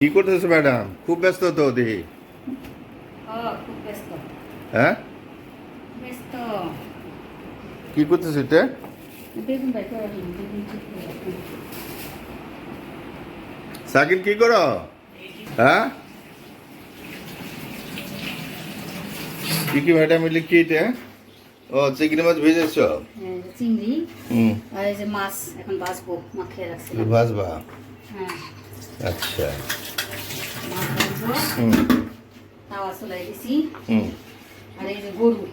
কি করতেছো ম্যাডাম খুব ব্যস্ত তো দেখি ও হ্যাঁ? কি করতেছো এটা। সাকিন কি করো? হ্যাঁ? কি কি ম্যাডাম মিলে কি এটা ও চিংড়ি মাছ ভেজেছ? হ্যাঁ, চিংড়ি হুম। আর এই যে মাছ এখন বাঁচবো মাখিয়ে রাখছি ভাজবা? হ্যাঁ। আচ্ছা। ভাজবো হুম। তাওয়া চলাই দিছি। হুম। আর এই যে গরু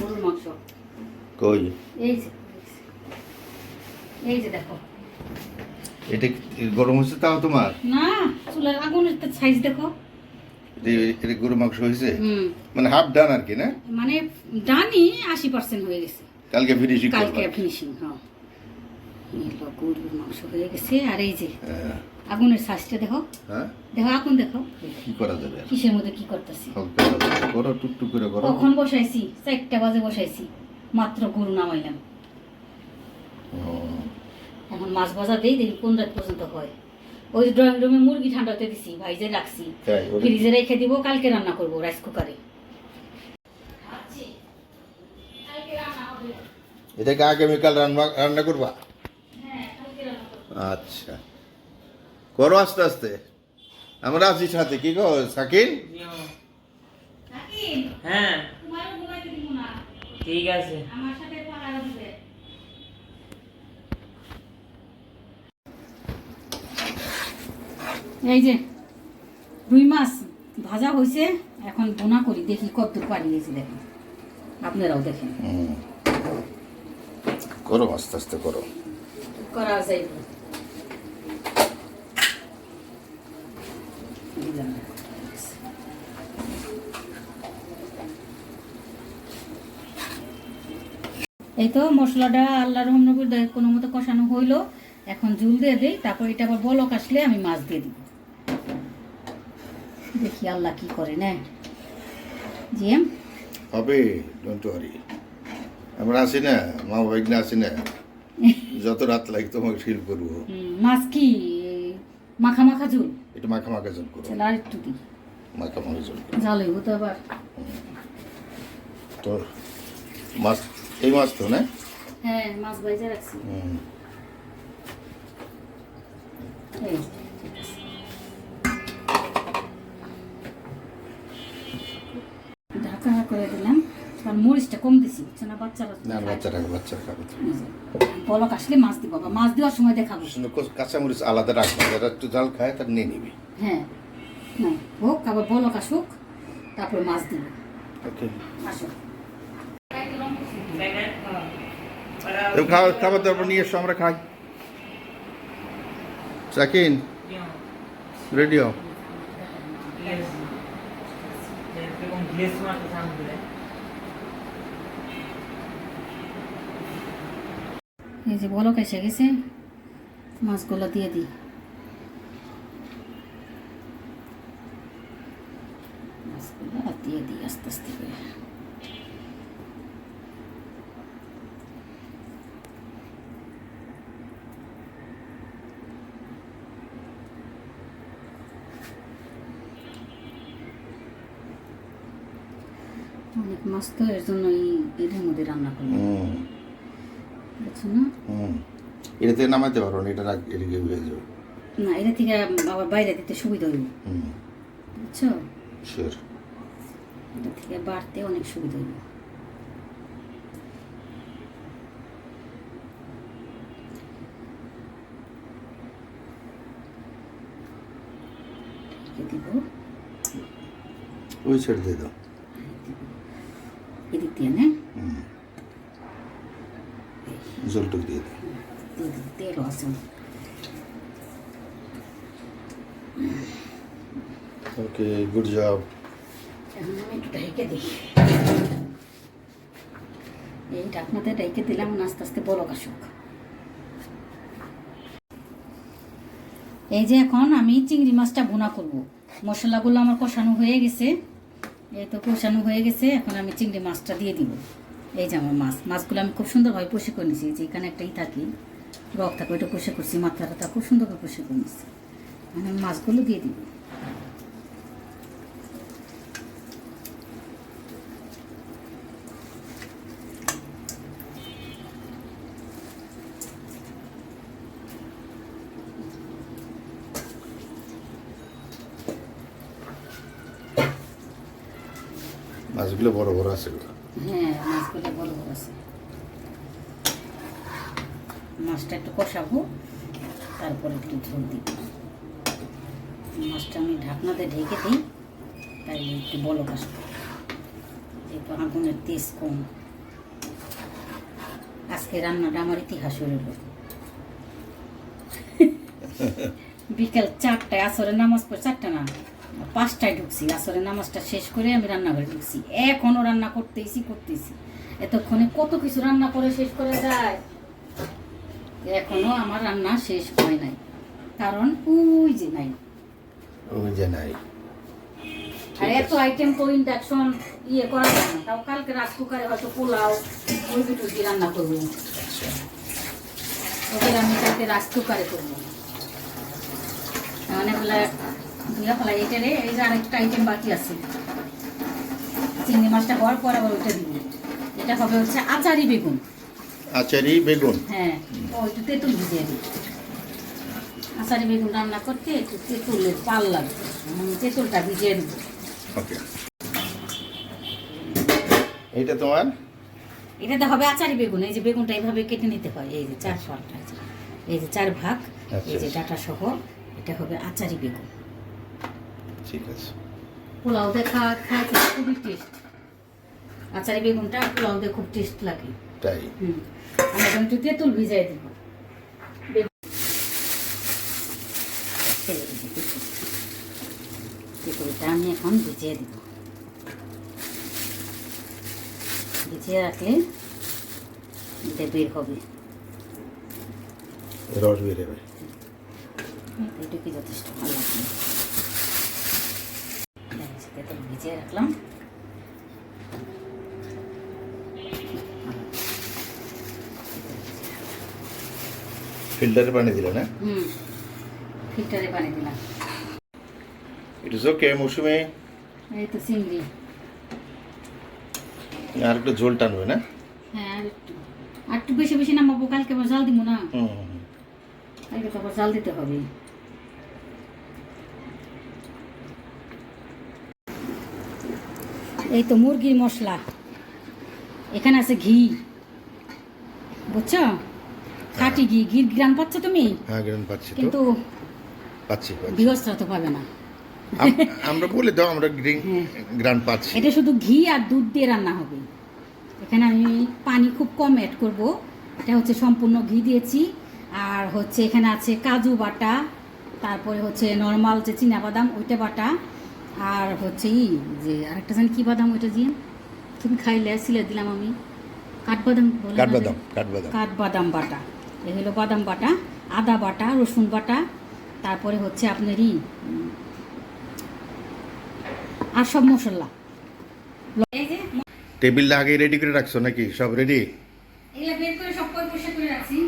গরুর মাংস। কই? এই যে এই যে দেখো। এটা গরম হচ্ছে তাও তোমার? না চুলার আগুনের তো সাইজ দেখো। এটা- গরু মাংস হয়েছে? হুম। মানে হাফ ডান আর কি না? মানে ডানি আশি পার্সেন্ট হয়ে গেছে। কালকে ফিনিশিং কালকে ফিনিশিং হ্যাঁ। গরুর মাংস হয়ে গেছে আর এই যে হ্যাঁ। আগুনের সাইজটা দেখো। হ্যাঁ? দেখো আগুন দেখো। কি করা যাবে কিসের মধ্যে কি করতেছি? করো টুকটুক করে করো কখন বসাইছি? চারটা বাজে বসাইছি। মাত্র গরু নামাইলাম। এখন মাছ ভাজা দিই দেখি কোন রাত পর্যন্ত হয়। ওই ড্রয়িং রুমে মুরগি ঠান্ডাতে দিছি ভাইজে রাখছি। ফ্রিজে রেখে দিব কালকে রান্না করব রাইস কুকারে এটাকে আগামীকাল রান্না রান্না করবা? হ্যাঁ, আচ্ছা। করো আস্তে আস্তে। আমরা আছি সাথে কি গো সাকিন হ্যাঁ। ঠিক আছে। আমার সাথে পাহারা দিবে। এই যে রুই মাছ ভাজা হয়েছে এখন বোনা করি দেখি কত পারি এই যে দেখেন। আপনারাও দেখেন। করো আস্তে আস্তে করো। করা এই তো মশলাটা আল্লাহ রহমনগর কোনো মতো কষানো হইল। এখন ঝুল দিয়ে দিই তারপর এটা আবার বলক আসলে আমি মাছ দিয়ে দিব। দেখি আল্লাহ কি করে না জি এম হবে ডোন্ট ওয়ারি আমরা আছি না মা ভাইগনা আছি না। যত রাত লাগে তোমাকে ফিল করব। মাছ কি? মাখা মাখা ঝুল একটু মাখা মাখা জল করো। চলো আর একটু দিই মাখা মাখা জল করো। হইব আবার। তো মাছ এই মাছ তো না? হ্যাঁ মাছ বাইজে রাখছি। হুম। মরিচটা কম দিছি না বাচ্চারা না বাচ্চারা বাচ্চারা খাবে বলক আসলে মাছ দিব মাছ দেওয়ার সময় দেখাবো শুনে কাঁচামরিচ আলাদা রাখবে যারা একটু ঝাল খায় তার নিয়ে নিবি হ্যাঁ না হোক আবার বলক আসুক তারপরে মাছ দিব ওকে আসো খাবার খাবার দাবার নিয়ে এসো আমরা খাই সাকিন রেডিও এই যে বলক এসে গেছে, মাছগুলো দিয়ে দিই। মাছগুলো দিয়ে দিই আস্তে আস্তে করে। অনেক মাছ তো এর জন্য এটার মধ্যে রান্না করলাম না হুম। এটা থেকে নামাইতে পারো না এটা এদিকে হয়ে যাবে। না এটা থেকে আবার বাইরে দিতে সুবিধা হইব। হুম। বুঝছ? শিওর এটা থেকে বাড়তে অনেক সুবিধা হইব। দিব। ওই সাইড দিয়ে দাও। এদিক দিয়ে নে। হুম। জলটুক দিয়ে দিই ওকে গুড জব এখন আমি একটু ঢেকে দিই এই ঢাকনাতে ঢেকে দিলাম আস্তে আস্তে বলক আসুক এই যে এখন আমি চিংড়ি মাছটা ভুনা করব। মশলাগুলো আমার কষানো হয়ে গেছে। এই তো কষানো হয়ে গেছে। এখন আমি চিংড়ি মাছটা দিয়ে দিব। এই যে আমার মাছ। মাছগুলো আমি খুব সুন্দরভাবে কষে করে নিয়েছি, যে এখানে একটাই থাকি, রক থাকে, ওইটা কষে করছি, মাথাটা খুব সুন্দর করে করে নিয়েছি। আমি মাছগুলো দিয়ে দিব মাছগুলো বড় বড় আছে। হ্যাঁ মাছগুলো বড় বড় আছে। মাছটা একটু কষাবো তারপরে একটু ঝোল দিব। মাছটা আমি ঢাকনাতে ঢেকে দিই তাই একটু বলক আসবে। যেহেতু আগুনের তেজ কম। আজকে রান্নাটা আমার ইতিহাস রইল। বিকেল চারটায় আসরের নামাজ পড়ে চারটা না? পাঁচটায় ঢুকছি আসরের নামাজটা শেষ করে আমি রান্নাঘরে ঢুকছি। এখনও রান্না করতেইছি করতেইছি। এতক্ষণে কত কিছু রান্না করে শেষ করে যায়? এখনও আমার রান্না শেষ হয় নাই। কারণ ওই যে নাই। ওই যে নাই। আর এত আইটেম তো ইন্ডাকশন ইয়ে করা যায় না। তাও কালকে রাত কুকারে হয়তো পোলাও দুটো দিয়ে রান্না করব। আচ্ছা। ওদের আমি কালকে রাত কুকারে করব। মানে বলে ধুয়া ফেলা এটারে এই যে আরেকটা আইটেম বাকি আছে। চিংড়ি মাছটা হওয়ার পর আবার ওইটা দিব। এটা হবে হচ্ছে আচারি বেগুন। আচারি বেগুন? হ্যাঁ ও একটু তেঁতুল ভিজিয়ে দিই। আচারি বেগুন রান্না করতে একটু তেঁতুলের পাল লাগবে। তেঁতুলটা ভিজিয়ে দেবো। ওকে। এইটা তোমার? এটাতে হবে আচারি বেগুন। এই যে বেগুনটা এইভাবে কেটে নিতে হয়। এই যে চার ফালটা এই যে চার ভাগ এই যে আচ্ছা। ডাটা সহ এটা হবে আচারি বেগুন। ঠিক আছে। পোলাও দিয়ে খাওয়া খাইতে খুবই টেস্ট আচারি বেগুনটা পোলাও দিয়ে খুব টেস্ট লাগে। তাই? হুম। আমি এখন একটু তেঁতুল ভিজাই দিব। তেঁতুলটা আমি এখন ভিজিয়ে দিব। ভিজিয়ে রাখলে এটা বের হবে। রস বেরোবে এটুকু যথেষ্ট ভালো লাগবে। তেঁতুল ভিজিয়ে রাখলাম। ফিল্টারে পানি দিলে না? হুম ফিল্টারে পানি দিলাম। ইট ইজ ওকে মৌসুমে। এই তো চিংড়ি। আর একটু ঝোল টানবে না? হ্যাঁ আর একটু। আর একটু বেশি বেশি নামাবো কালকে আবার জাল দিব না। হুম। কালকে তো আবার জাল দিতে হবে। এই তো মুরগির মশলা। এখানে আছে ঘি। বুঝছ? খাটি ঘি। ঘির গ্রাম পাচ্ছ তুমি? হ্যাঁ পাচ্ছি কিন্তু পাচ্ছি পাচ্ছি। গৃহস্থরা তো পাবে না। আমরা বলে দাও আমরা গ্রিন হ্যাঁ। পাচ্ছি। এটা শুধু ঘি আর দুধ দিয়ে রান্না হবে। এখানে আমি পানি খুব কম অ্যাড করব। এটা হচ্ছে সম্পূর্ণ ঘি দিয়েছি। আর হচ্ছে এখানে আছে কাজু বাটা তারপরে হচ্ছে নর্মাল যে চীনা বাদাম ওইটা বাটা। আর হচ্ছে ই যে আরেকটা জানি কী বাদাম ওইটা দিয়ে তুমি খাইলে সিলে দিলাম আমি। কাঠবাদাম? কাঠবাদাম কাঠবাদাম। কাঠবাদাম বাটা। এই হলো বাদাম বাটা আদা বাটা রসুন বাটা তারপরে হচ্ছে আপনার ই আর সব মশলা। এই যে টেবিলটা আগে রেডি করে রাখছো নাকি? সব রেডি এগুলা বের করে সব পরিষ্কার করে রাখছি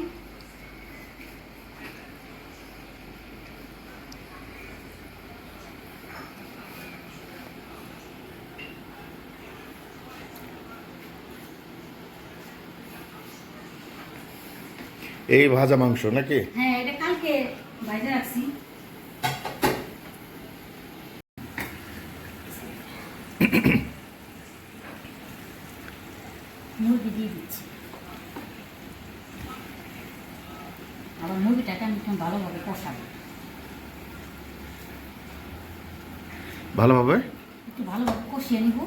এই ভাজা মাংস নাকি? হ্যাঁ এটা কালকে বাইরে রাখছি। মুরগি দিয়ে দিচ্ছি। আবার মুরগিটাকে আমি একটু ভালোভাবে কষাবো। ভালোভাবে? একটু ভালোভাবে কষিয়ে নিব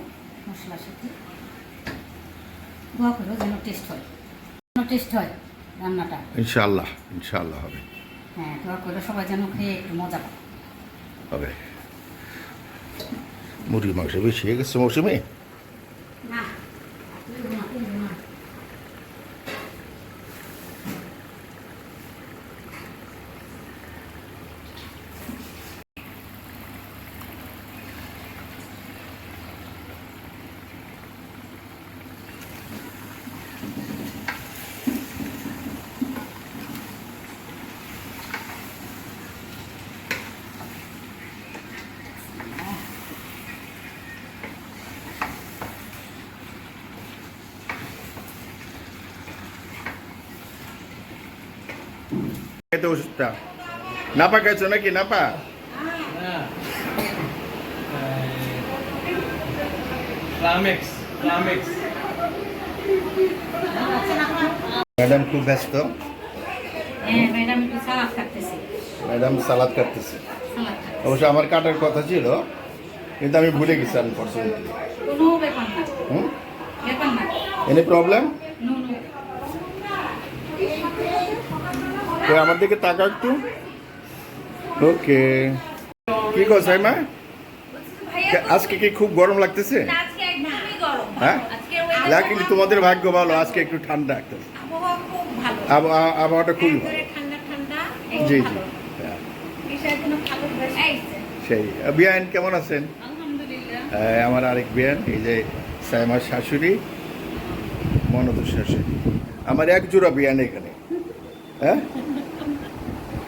মশলার সাথে। দোয়া করো যেন টেস্ট হয়। যেন টেস্ট হয়। রান্নাটা। ইনশাআল্লাহ ইনশাআল্লাহ হবে। হ্যাঁ দোয়া করে সবাই যেন খেয়ে একটু মজা পায় হবে। মুরগির মাংস বেশি হয়ে গেছে মৌসুমে? খেতে ওষুধটা নাপা খাইছো নাকি? নাপা? ক্লামেক্স ক্লামেক্স ম্যাডাম খুব ব্যস্ত। হ্যাঁ ম্যাডাম সালাদ কাটতেছি। অবশ্য আমার কাটার কথা ছিল কিন্তু আমি ভুলে গেছি আনফর্চুনেটলি কোনো ব্যাপার না। হুম? ব্যাপার না। এনি প্রবলেম নো নো তো আমার দিকে তাকা একটু। ওকে। কি কো সাইমা? আজকে কি খুব গরম লাগতেছে? হ্যাঁ? তোমাদের ভাগ্য ভালো, আজকে একটু ঠান্ডা ভালো আবহাওয়াটা খুবই ভালো। জি জি। সেই। বিয়ান, কেমন আছেন? আমার আরেক বিয়ান, এই যে সাইমার শাশুড়ি মনদুর শাশুড়ি। আমার এক জোড়া বিয়ান এখানে। হ্যাঁ আর ওখানে এক জোড়া বা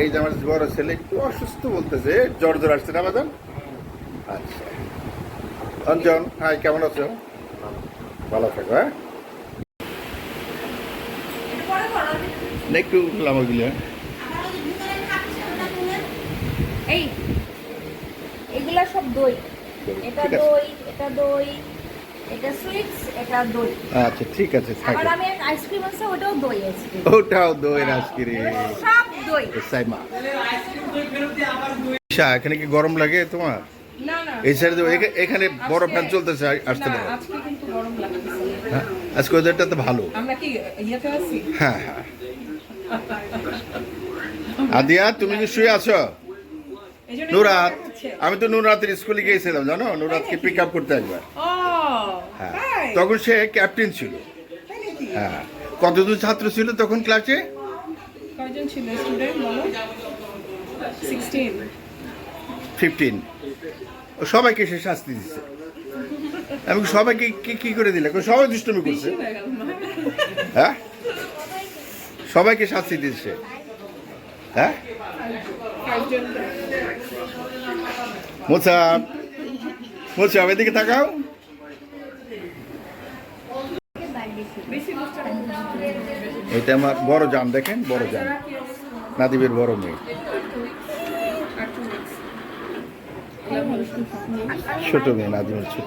এই যে আমার বড় ছেলে একটু অসুস্থ বলতেছে জ্বর জ্বর আসছে না বাদান আচ্ছা। অঞ্জন হাই কেমন আছো? ভালো থাকো হ্যাঁ? এটা পরে করো একটু লামাগুলো এই এগুলা সব দই। এটা দই এটা দই এটা সুইটস এটা দই। আচ্ছা ঠিক আছে আবার থাকে আমি আইসক্রিম আছে ওটাও দই আইসক্রিম ওটাও দই রাজগিরি সব দই সাইমা আইসক্রিম দই। ফেরত দিয়ে আবার দই ঈশা এখানে কি গরম লাগে তোমার? না না। এই সাইডে এখানে বড় ফ্যান চলতেছে আসতে পারো। আজকে কিন্তু গরম লাগতেছে। হ্যাঁ আজকে ওদেরটা তো ভালো। আমরা কি ইয়েতে আছি? হ্যাঁ হ্যাঁ। আদিয়া তুমি কি শুয়ে আছো? নুরাত আমি তো নুরাতের স্কুলে গিয়েছিলাম জানো? নুরাতকে পিক আপ করতে একবার। হ্যাঁ। তখন সে ক্যাপ্টেন ছিল। হ্যাঁ। কতজন ছাত্র ছিল তখন ক্লাসে কয়জন ছিল স্টুডেন্ট বলো? 16 ফিফটিন সবাইকে সে শাস্তি দিচ্ছে আমি সবাইকে কি কি করে দিলে? সবাই দুষ্টমি করছে? হয়ে সবাইকে শাস্তি দিচ্ছে হ্যাঁ? মোসাব মোসাব এদিকে তাকাও বেশি দুষ্ট এটা আমার বড় যান দেখেন বড় যান নাদিবের বড় মেয়ে। ছোট মেয়ে নাদিমের ছোট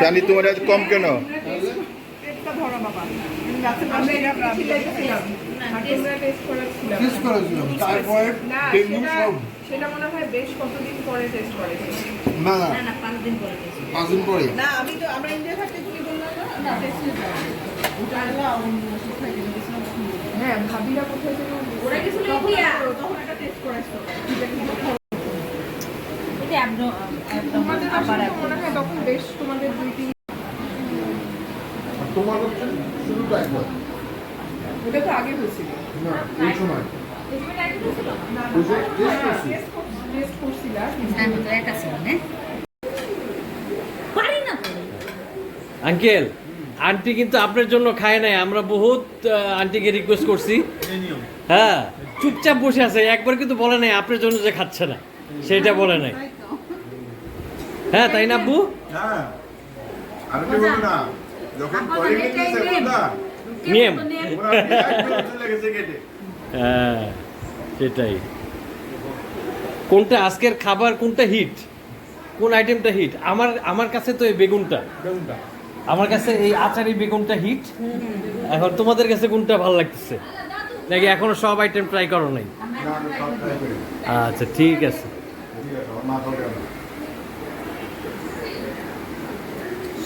থাকতে তুমি বললাম না? টেস্ট হ্যাঁ ভাবিরা কোথায় ওরা তখন তখন একটা টেস্ট করেছিল তোমাদের আবার তখন বেশ তোমাদের দুই তিন তোমার শুরুটা একবার। ওটা তো আগে হয়েছিল। না এই সময়। আঙ্কেল আন্টি কিন্তু আপনার জন্য খায় নাই। আমরা বহুত আন্টিকে রিকোয়েস্ট করছি। হ্যাঁ চুপচাপ বসে আছে। একবার কিন্তু বলে নাই আপনার জন্য যে খাচ্ছে না। সেটা বলে নাই। হ্যাঁ তাই না আব্বু? হ্যাঁ। আর কি বলব না? যখন আপনার এটাই নিয়ম। নিয়ম গেছে। হ্যাঁ সেটাই। কোনটা আজকের খাবার কোনটা হিট কোন আইটেমটা হিট আমার আমার কাছে তো এই বেগুনটা। আমার কাছে এই আচারি বেগুনটা হিট এখন তোমাদের কাছে কোনটা ভালো লাগতেছে? নাকি এখনও সব আইটেম ট্রাই করো নাই? না আচ্ছা ঠিক আছে ঠিক আছে, আমার মাথাও গেল না।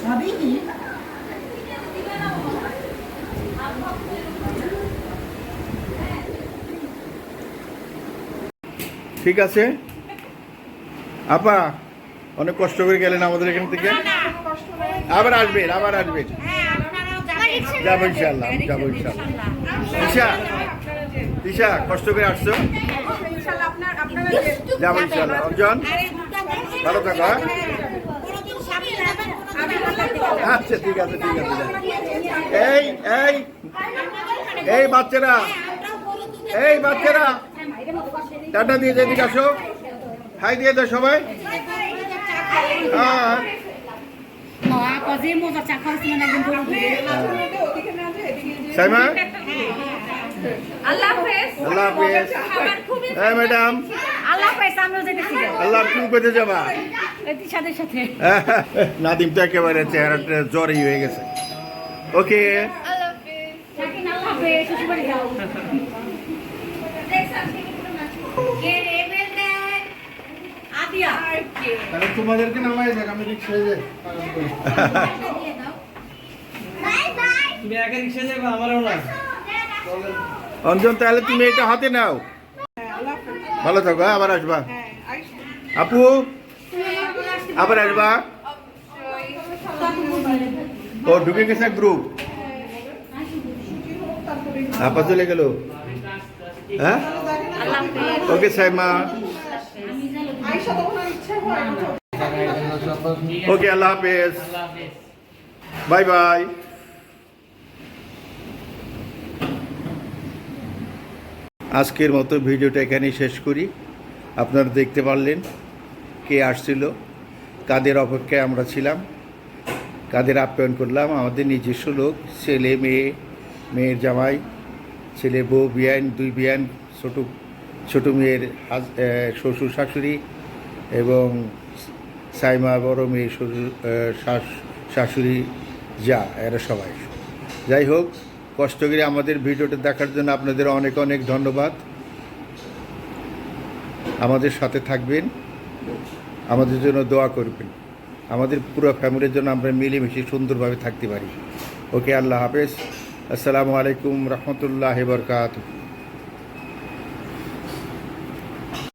সবই কি ঠিক আছে। আপা অনেক কষ্ট করে গেলেন আমাদের এখান থেকে। আবার আসবেন আবার আসবেন। যাব ইনশাল্লাহ যাব ইনশাল্লাহ ঈশা ঈশা কষ্ট করে আসছো? ইনশাআল্লাহ আপনার আপনারা যাব ইনশাল্লাহ অর্জন ভালো থাকো হ্যাঁ? আচ্ছা ঠিক আছে ঠিক আছে এই এই এই বাচ্চারা এই বাচ্চারা। টাটা দিয়ে যেদিকে আসো। হাই দিয়ে দাও সবাই। হ্যাঁ। দিয়ে সাইমা? আল্লাহ হাফেজ। আল্লাহ হাফিজ। হ্যাঁ ম্যাডাম। আল্লাহ তুমি যাবা। সাথে সাথে। নাদিম তো একেবারে চেহারাটা জ্বরই হয়ে গেছে। ওকে থাকেন আল্লাহ হাফেজ শ্বশুরবাড়ি যাও। আদিয়া। তাহলে তোমাদেরকে নামাই দেখ আমি রিক্সায় যাই। তুমি একা রিক্সা যাবে আমারও না। অঞ্জন তাহলে তুমি এটা হাতে নাও। ভালো থাকো হ্যাঁ, আবার আসবা। আপু? আবার আসবা? ও, ঢুকে গেছে গ্রুপ আপা চলে গেল। হ্যাঁ? ওকে, সাইমা। ওকে, আল্লাহ হাফেজ। Bye bye. আজকের মতো ভিডিওটা এখানেই শেষ করি। আপনারা দেখতে পারলেন কে আসছিল। কাদের অপেক্ষায় আমরা ছিলাম, কাদের আপ্যায়ন করলাম, আমাদের নিজস্ব লোক, ছেলে, মেয়ে, মেয়ের জামাই, ছেলে, বউ, বিয়ান, দুই বিয়ান, ছোট ছোট মেয়ের হাজ- শ্বশুর, শাশুড়ি এবং সাইমা বড় মেয়ে, শ্বশুর শাশ- শাশুড়ি, যা, এরা সবাই। যাই হোক, কষ্ট করে আমাদের ভিডিওটা দেখার জন্য আপনাদের অনেক অনেক ধন্যবাদ। আমাদের সাথে থাকবেন। আমাদের জন্য দোয়া করবেন। আমাদের পুরো ফ্যামিলির জন্য আমরা মিলেমিশে সুন্দরভাবে থাকতে পারি। ওকে, আল্লাহ হাফেজ। আসসালামু আলাইকুম রহমতুল্লাহ বরকাত